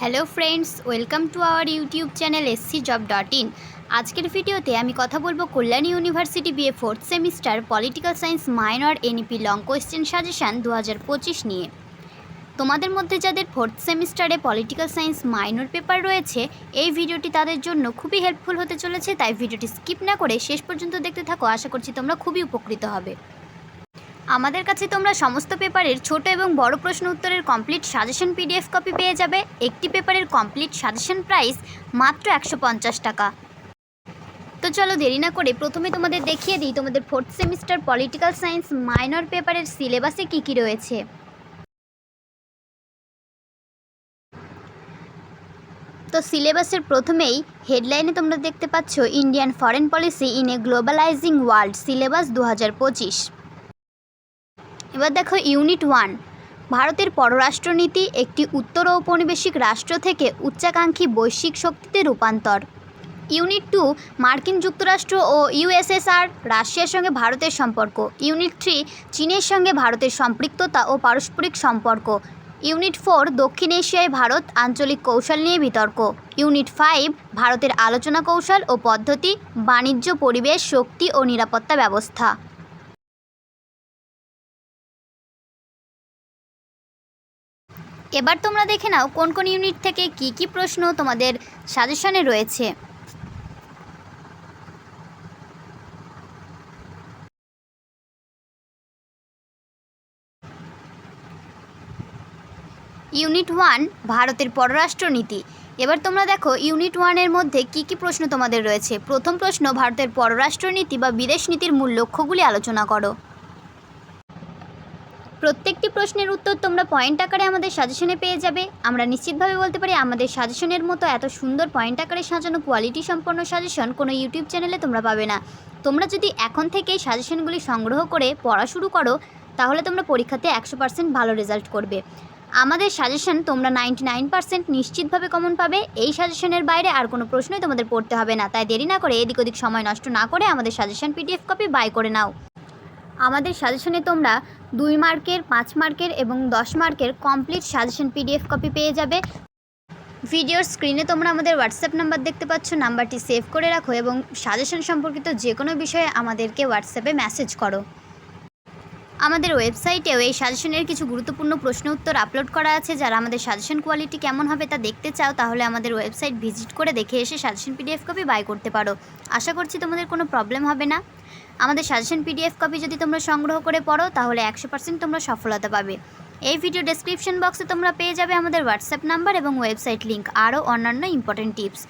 Hello friends, welcome to our YouTube channel SC job dot in. আজকের ভিডিওতে আমি কথা বলব Kalyani university BA fourth semester political science minor NEP long question suggestion দু হাজার পঁচিশ নিয়ে। তোমাদের মধ্যে যাদের ফোর্থ সেমিস্টারে পলিটিক্যাল সায়েন্স মাইনর পেপার রয়েছে, এই ভিডিওটি তাদের জন্য খুবই হেল্পফুল হতে চলেছে, তাই ভিডিওটি স্কিপ না করে শেষ পর্যন্ত দেখতে থাকো, আশা করছি তোমরা খুবই উপকৃত হবে। আমাদের কাছে তোমরা সমস্ত পেপারের ছোট এবং বড় প্রশ্ন উত্তরের কমপ্লিট সাজেশন পিডিএফ কপি পেয়ে যাবে। একটি পেপারের কমপ্লিট সাজেশন প্রাইস মাত্র একশো পঞ্চাশ টাকা। তো চলো দেরি না করে প্রথমে তোমাদের দেখিয়ে দিই তোমাদের fourth semester political science minor পেপারের সিলেবাসে কী কী রয়েছে। তো সিলেবাসের প্রথমেই হেডলাইনে তোমরা দেখতে পাচ্ছ Indian foreign policy in a globalising world syllabus দু হাজার পঁচিশ। এবার দেখো ইউনিট ওয়ান। ভারতের পররাষ্ট্রনীতি একটি উত্তর ঔপনিবেশিক রাষ্ট্র থেকে উচ্চাকাঙ্ক্ষী বৈশ্বিক শক্তিতে রূপান্তর। ইউনিট টু, মার্কিন যুক্তরাষ্ট্র ও ইউএসএসআর রাশিয়ার সঙ্গে ভারতের সম্পর্ক। ইউনিট থ্রি, চীনের সঙ্গে ভারতের সম্পৃক্ততা ও পারস্পরিক সম্পর্ক। ইউনিট ফোর, দক্ষিণ এশিয়ায় ভারত আঞ্চলিক কৌশল নিয়ে বিতর্ক। ইউনিট ফাইভ, ভারতের আলোচনা কৌশল ও পদ্ধতি, বাণিজ্য, পরিবেশ, শক্তি ও নিরাপত্তা ব্যবস্থা। এবার তোমরা দেখে নাও কোন কোন ইউনিট থেকে কি কি প্রশ্ন তোমাদের সাজেশনে রয়েছে। ইউনিট ওয়ান ভারতের পররাষ্ট্রনীতি। এবার তোমরা দেখো ইউনিট ওয়ানের মধ্যে কি কি প্রশ্ন তোমাদের রয়েছে। প্রথম প্রশ্ন, ভারতের পররাষ্ট্রনীতি বা বিদেশ নীতির মূল লক্ষ্যগুলি আলোচনা করো। প্রত্যেকটি প্রশ্নের উত্তর তোমরা পয়েন্ট আকারে আমাদের সাজেশনে পেয়ে যাবে। আমরা নিশ্চিতভাবে বলতে পারি আমাদের সাজেশনের মতো এত সুন্দর পয়েন্ট আকারে সাজানো কোয়ালিটি সম্পন্ন সাজেশন কোনো ইউটিউব চ্যানেলে তোমরা পাবে না। তোমরা যদি এখন থেকেই সাজেশনগুলি সংগ্রহ করে পড়া শুরু করো, তাহলে তোমরা পরীক্ষাতে একশো পার্সেন্ট ভালো রেজাল্ট করবে। আমাদের সাজেশন তোমরা নাইনটি নাইন পার্সেন্ট নিশ্চিতভাবে কমন পাবে। এই সাজেশনের বাইরে আর কোনো প্রশ্নই তোমাদের পড়তে হবে না। তাই দেরি না করে এদিক ওদিক সময় নষ্ট না করে আমাদের সাজেশন পিডিএফ কপি বাই করে নাও। আমাদের সাজেশনে তোমরা দুই মার্কের, পাঁচ মার্কের এবং দশ মার্কের কমপ্লিট সাজেশন পিডিএফ কপি পেয়ে যাবে। ভিডিওর স্ক্রিনে তোমরা আমাদের হোয়াটসঅ্যাপ নাম্বার দেখতে পাচ্ছ, নাম্বারটি সেভ করে রাখো এবং সাজেশন সম্পর্কিত যে কোনো বিষয়ে আমাদেরকে হোয়াটসঅ্যাপে মেসেজ করো। আমাদের ওয়েবসাইটেও এই সাজেশনের কিছু গুরুত্বপূর্ণ প্রশ্ন উত্তর আপলোড করা আছে। যারা আমাদের সাজেশন কোয়ালিটি কেমন হবে তা দেখতে চাও, তাহলে আমাদের ওয়েবসাইট ভিজিট করে দেখে এসে সাজেশন পিডিএফ কপি বাই করতে পারো। আশা করছি তোমাদের কোনো প্রবলেম হবে না। আমাদের সাজেশন পিডিএফ কপি যদি তোমরা সংগ্রহ করে পড়ো, তাহলে একশো পার্সেন্ট তোমরা সফলতা পাবে। এই ভিডিও ডেসক্রিপশন বক্সে তোমরা পেয়ে যাবে আমাদের হোয়াটসঅ্যাপ নাম্বার এবং ওয়েবসাইট লিঙ্ক আরও অন্যান্য ইম্পর্টেন্ট টিপস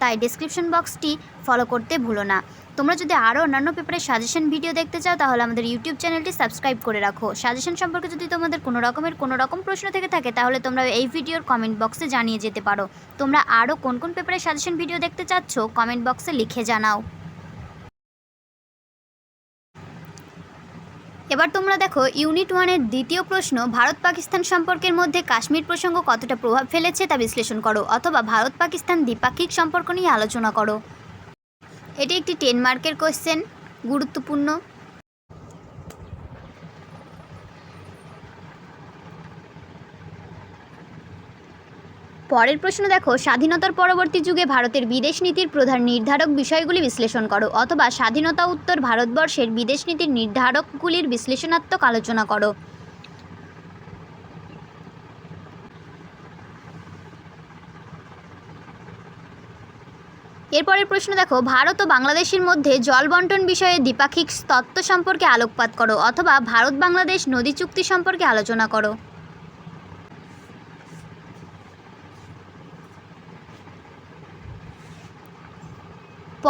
তাই ডেসক্রিপশন বক্সটি ফলো করতে ভুলো না। তোমরা যদি আরও অন্যান্য পেপারের সাজেশন ভিডিও দেখতে চাও, তাহলে আমাদের ইউটিউব চ্যানেলটি সাবস্ক্রাইব করে রাখো। সাজেশন সম্পর্কে যদি তোমাদের কোনো রকমের কোনো রকম প্রশ্ন থেকে থাকে, তাহলে তোমরা এই ভিডিওর কমেন্ট বক্সে জানিয়ে যেতে পারো। তোমরা আরও কোন কোন পেপারের সাজেশন ভিডিও দেখতে চাচ্ছ কমেন্ট বক্সে লিখে জানাও। এবার তোমরা দেখো ইউনিট ওয়ানের দ্বিতীয় প্রশ্ন ভারত পাকিস্তান সম্পর্কের মধ্যে কাশ্মীর প্রসঙ্গ কতটা প্রভাব ফেলেছে তা বিশ্লেষণ করো, অথবা ভারত পাকিস্তান দ্বিপাক্ষিক সম্পর্ক নিয়ে আলোচনা করো। এটি একটি টেন মার্কের কোশ্চেন গুরুত্বপূর্ণ। পরের প্রশ্ন দেখো, স্বাধীনতার পরবর্তী যুগে ভারতের বিদেশ নীতির প্রধান নির্ধারক বিষয়গুলি বিশ্লেষণ করো, অথবা স্বাধীনতা উত্তর ভারতবর্ষের বিদেশ নীতির নির্ধারকগুলির বিশ্লেষণাত্মক আলোচনা করো। এরপরের প্রশ্ন দেখো, ভারত ও বাংলাদেশের মধ্যে জল বন্টন বিষয়ে দ্বিপাক্ষিক তত্ত্ব সম্পর্কে আলোকপাত করো, অথবা ভারত বাংলাদেশ নদী চুক্তি সম্পর্কে আলোচনা করো।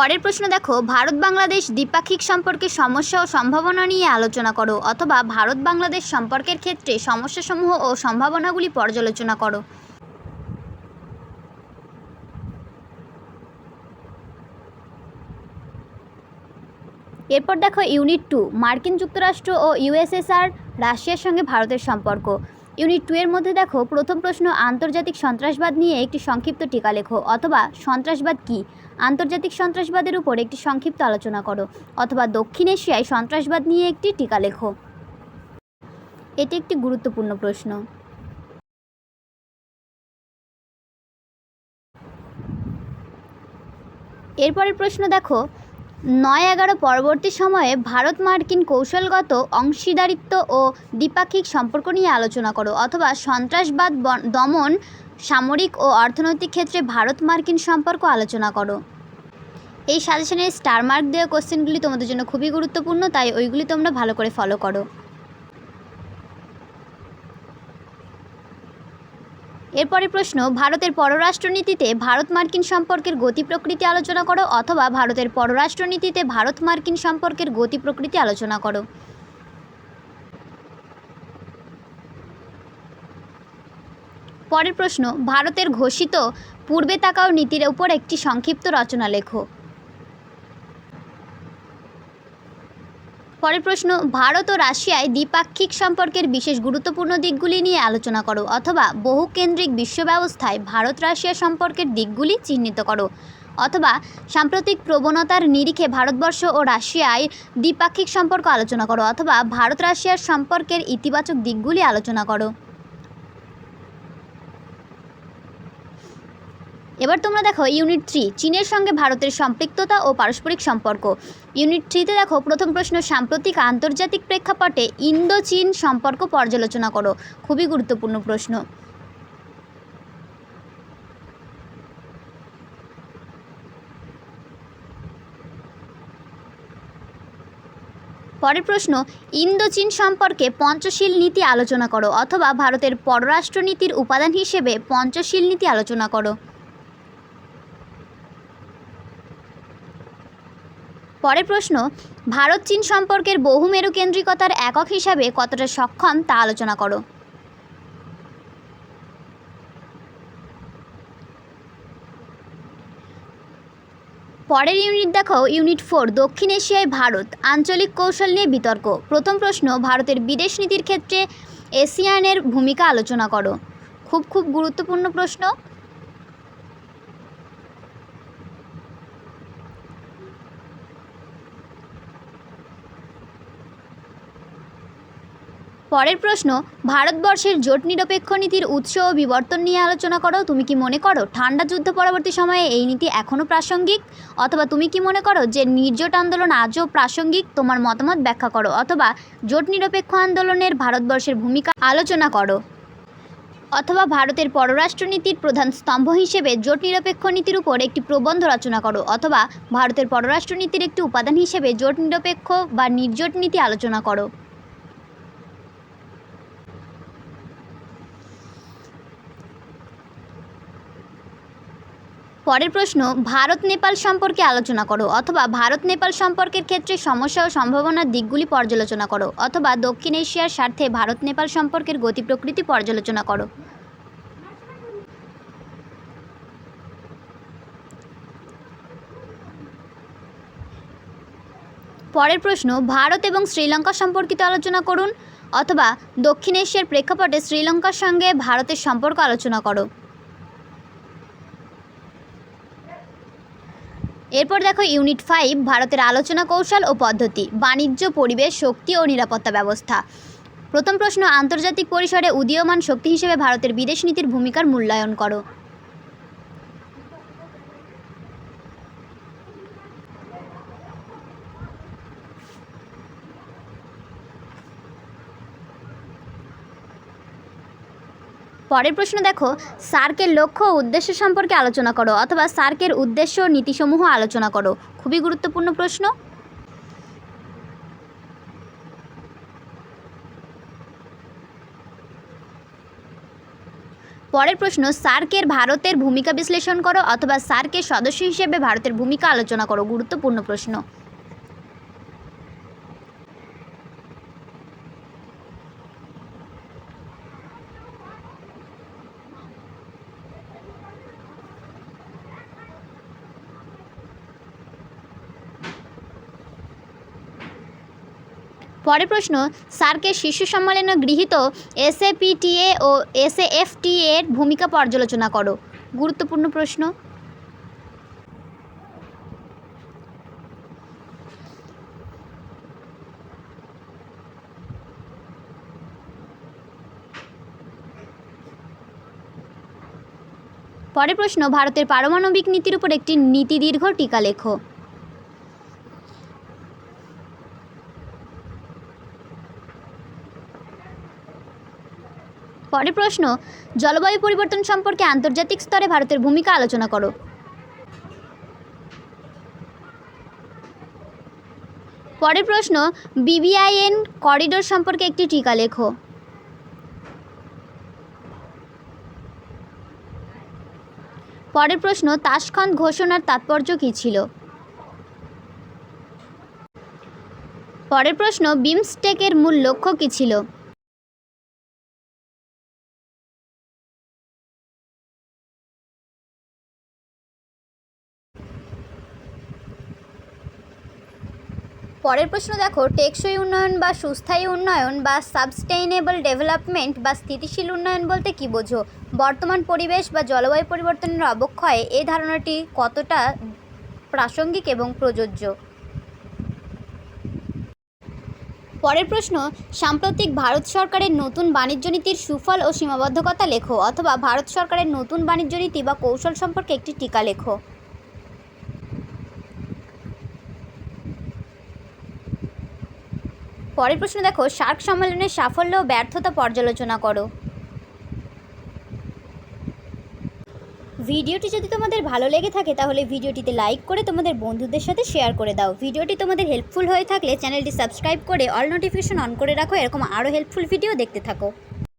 পরের প্রশ্ন দেখো, ভারত বাংলাদেশ দ্বিপাক্ষিক সম্পর্কে সমস্যা ও সম্ভাবনা নিয়ে আলোচনা করো, অথবা ভারত বাংলাদেশ সম্পর্কের ক্ষেত্রে সমস্যাসমূহ ও সম্ভাবনাগুলি পর্যালোচনা করো। এরপর দেখো, ইউনিট টু মার্কিন যুক্তরাষ্ট্র ও ইউএসএসআর রাশিয়ার সঙ্গে ভারতের সম্পর্ক। ইউনিট টু এর মধ্যে দেখো, প্রথম প্রশ্ন, আন্তর্জাতিক সন্ত্রাসবাদ নিয়ে একটি সংক্ষিপ্ত টিকা লেখো, অথবা সন্ত্রাসবাদ কী? আন্তর্জাতিক সন্ত্রাসবাদের উপর একটি সংক্ষিপ্ত আলোচনা করো, অথবা দক্ষিণ এশিয়ায় সন্ত্রাসবাদ নিয়ে একটি টিকা লেখো। এটি একটি গুরুত্বপূর্ণ প্রশ্ন। এরপরের প্রশ্ন দেখো নয় এগারো পরবর্তী সময়ে ভারত মার্কিন কৌশলগত অংশীদারিত্ব ও দ্বিপাক্ষিক সম্পর্ক নিয়ে আলোচনা করো অথবা সন্ত্রাসবাদ দমন, সামরিক ও অর্থনৈতিক ক্ষেত্রে ভারত মার্কিন সম্পর্ক আলোচনা করো। এই সাজেশনের স্টার মার্ক দেওয়া কোশ্চেনগুলি তোমাদের জন্য খুবই গুরুত্বপূর্ণ, তাই ওইগুলি তোমরা ভালো করে ফলো করো। এরপরে প্রশ্ন, ভারতের পররাষ্ট্রনীতিতে ভারত মার্কিন সম্পর্কের গতি প্রকৃতি আলোচনা করো অথবা ভারতের পররাষ্ট্রনীতিতে ভারত মার্কিন সম্পর্কের গতি প্রকৃতি আলোচনা করো? পরের প্রশ্ন, ভারতের ঘোষিত পূর্বে তাকাও নীতির উপর একটি সংক্ষিপ্ত রচনা লেখো। পরের প্রশ্ন, ভারত ও রাশিয়ায় দ্বিপাক্ষিক সম্পর্কের বিশেষ গুরুত্বপূর্ণ দিকগুলি নিয়ে আলোচনা করো অথবা বহুকেন্দ্রিক বিশ্ব ব্যবস্থায় ভারত রাশিয়া সম্পর্কের দিকগুলি চিহ্নিত করো। অথবা সাম্প্রতিক প্রবণতার নিরিখে ভারতবর্ষ ও রাশিয়ায় দ্বিপাক্ষিক সম্পর্ক আলোচনা করো অথবা ভারত রাশিয়ার সম্পর্কের ইতিবাচক দিকগুলি আলোচনা করো। এবার তোমরা দেখো ইউনিট থ্রি চীনের সঙ্গে ভারতের সম্পৃক্ততা ও পারস্পরিক সম্পর্ক। ইউনিট থ্রিতে দেখো, প্রথম প্রশ্ন, সাম্প্রতিক আন্তর্জাতিক প্রেক্ষাপটে ইন্দো চীন সম্পর্ক পর্যালোচনা করো। খুবই গুরুত্বপূর্ণ প্রশ্ন। পরের প্রশ্ন ইন্দো চীন সম্পর্কে পঞ্চশীল নীতি আলোচনা করো, অথবা ভারতের পররাষ্ট্রনীতির উপাদান হিসেবে পঞ্চশীল নীতি আলোচনা করো। পরের প্রশ্ন, ভারত চীন সম্পর্কের বহুমেরু কেন্দ্রিকতার একক হিসাবে কতটা সক্ষম তা আলোচনা করো। পরের ইউনিট দেখো ইউনিট ফোর দক্ষিণ এশিয়ায় ভারত, আঞ্চলিক কৌশল নিয়ে বিতর্ক। প্রথম প্রশ্ন, ভারতের বিদেশ নীতির ক্ষেত্রে এশিয়ানের ভূমিকা আলোচনা করো। খুব খুব গুরুত্বপূর্ণ প্রশ্ন। পরের প্রশ্ন, ভারতবর্ষের জোট নিরপেক্ষ নীতির উৎস ও বিবর্তন নিয়ে আলোচনা করো। তুমি কি মনে করো ঠান্ডা যুদ্ধ পরবর্তী সময়ে এই নীতি এখনও প্রাসঙ্গিক? অথবা তুমি কি মনে করো যে নির্জোট আন্দোলন আজও প্রাসঙ্গিক? তোমার মতামত ব্যাখ্যা করো। অথবা জোট নিরপেক্ষ আন্দোলনের ভারতবর্ষের ভূমিকা আলোচনা করো। অথবা ভারতের পররাষ্ট্রনীতির প্রধান স্তম্ভ হিসেবে জোট নিরপেক্ষ নীতির উপর একটি প্রবন্ধ রচনা করো। অথবা ভারতের পররাষ্ট্রনীতির একটি উপাদান হিসেবে জোট নিরপেক্ষ বা নির্জোট নীতি আলোচনা করো। পরের প্রশ্ন, ভারত নেপাল সম্পর্কে আলোচনা করো অথবা ভারত নেপাল সম্পর্কের ক্ষেত্রে সমস্যা ও সম্ভাবনার দিকগুলি পর্যালোচনা করো অথবা দক্ষিণ এশিয়ার স্বার্থে ভারত নেপাল সম্পর্কের গতি প্রকৃতি পর্যালোচনা করো। পরের প্রশ্ন, ভারত এবং শ্রীলঙ্কা সম্পর্কিত আলোচনা করুন অথবা দক্ষিণ এশিয়ার প্রেক্ষাপটে শ্রীলঙ্কার সঙ্গে ভারতের সম্পর্ক আলোচনা করো। এরপর দেখো ইউনিট ফাইভ ভারতের আলোচনা কৌশল ও পদ্ধতি, বাণিজ্য, পরিবেশ, শক্তি ও নিরাপত্তা ব্যবস্থা। প্রথম প্রশ্ন, আন্তর্জাতিক পরিসরে উদীয়মান শক্তি হিসেবে ভারতের বিদেশ নীতির ভূমিকার মূল্যায়ন করো। পরের প্রশ্ন দেখো, সার্কের লক্ষ্য উদ্দেশ্য সম্পর্কে আলোচনা করো অথবা সার্কের উদ্দেশ্য নীতিসমূহ আলোচনা করো। খুবই গুরুত্বপূর্ণ প্রশ্ন। পরের প্রশ্ন, সার্কের ভারতের ভূমিকা বিশ্লেষণ করো অথবা সার্কের সদস্য হিসেবে ভারতের ভূমিকা আলোচনা করো। গুরুত্বপূর্ণ প্রশ্ন। পরের প্রশ্ন সার্কের শীর্ষ সম্মেলনে গৃহীত এসএপিটিএ ও এসএএফটিএ এর ভূমিকা পর্যালোচনা করো। গুরুত্বপূর্ণ প্রশ্ন। পরের প্রশ্ন, ভারতের পারমাণবিক নীতির উপর একটি নীতি দীর্ঘ টিকা লেখো। পরের প্রশ্ন, জলবায়ু পরিবর্তন সম্পর্কে আন্তর্জাতিক স্তরে ভারতের ভূমিকা আলোচনা করো। পরের প্রশ্ন, বিবিআইএন করিডোর সম্পর্কে একটি টিকা লেখো। পরের প্রশ্ন তাশখন্দ ঘোষণার তাৎপর্য কী ছিল? পরের প্রশ্ন, বিমস্টেকের মূল লক্ষ্য কী ছিল? পরের প্রশ্ন দেখো, টেকসই উন্নয়ন বা সুস্থায়ী উন্নয়ন বা সাবস্টেইনেবল ডেভেলপমেন্ট বা স্থিতিশীল উন্নয়ন বলতে কী বোঝো? বর্তমান পরিবেশ বা জলবায়ু পরিবর্তনের অবক্ষয়ে এই ধারণাটি কতটা প্রাসঙ্গিক এবং প্রযোজ্য? পরের প্রশ্ন, সাম্প্রতিক ভারত সরকারের নতুন বাণিজ্য নীতির সুফল ও সীমাবদ্ধকতা লেখো অথবা ভারত সরকারের নতুন বাণিজ্য নীতি বা কৌশল সম্পর্কে একটি টিকা লেখো। পরের প্রশ্ন দেখো সার্ক সম্মেলনের সাফল্য ও ব্যর্থতা পর্যালোচনা করো। ভিডিওটি যদি তোমাদের ভালো লেগে থাকে, তাহলে ভিডিওটিতে লাইক করে তোমাদের বন্ধুদের সাথে শেয়ার করে দাও। ভিডিওটি তোমাদের হেল্পফুল হয়ে থাকলে চ্যানেলটি সাবস্ক্রাইব করে অল নোটিফিকেশন অন করে রাখো, এরকম আরও হেল্পফুল ভিডিও দেখতে থাকো।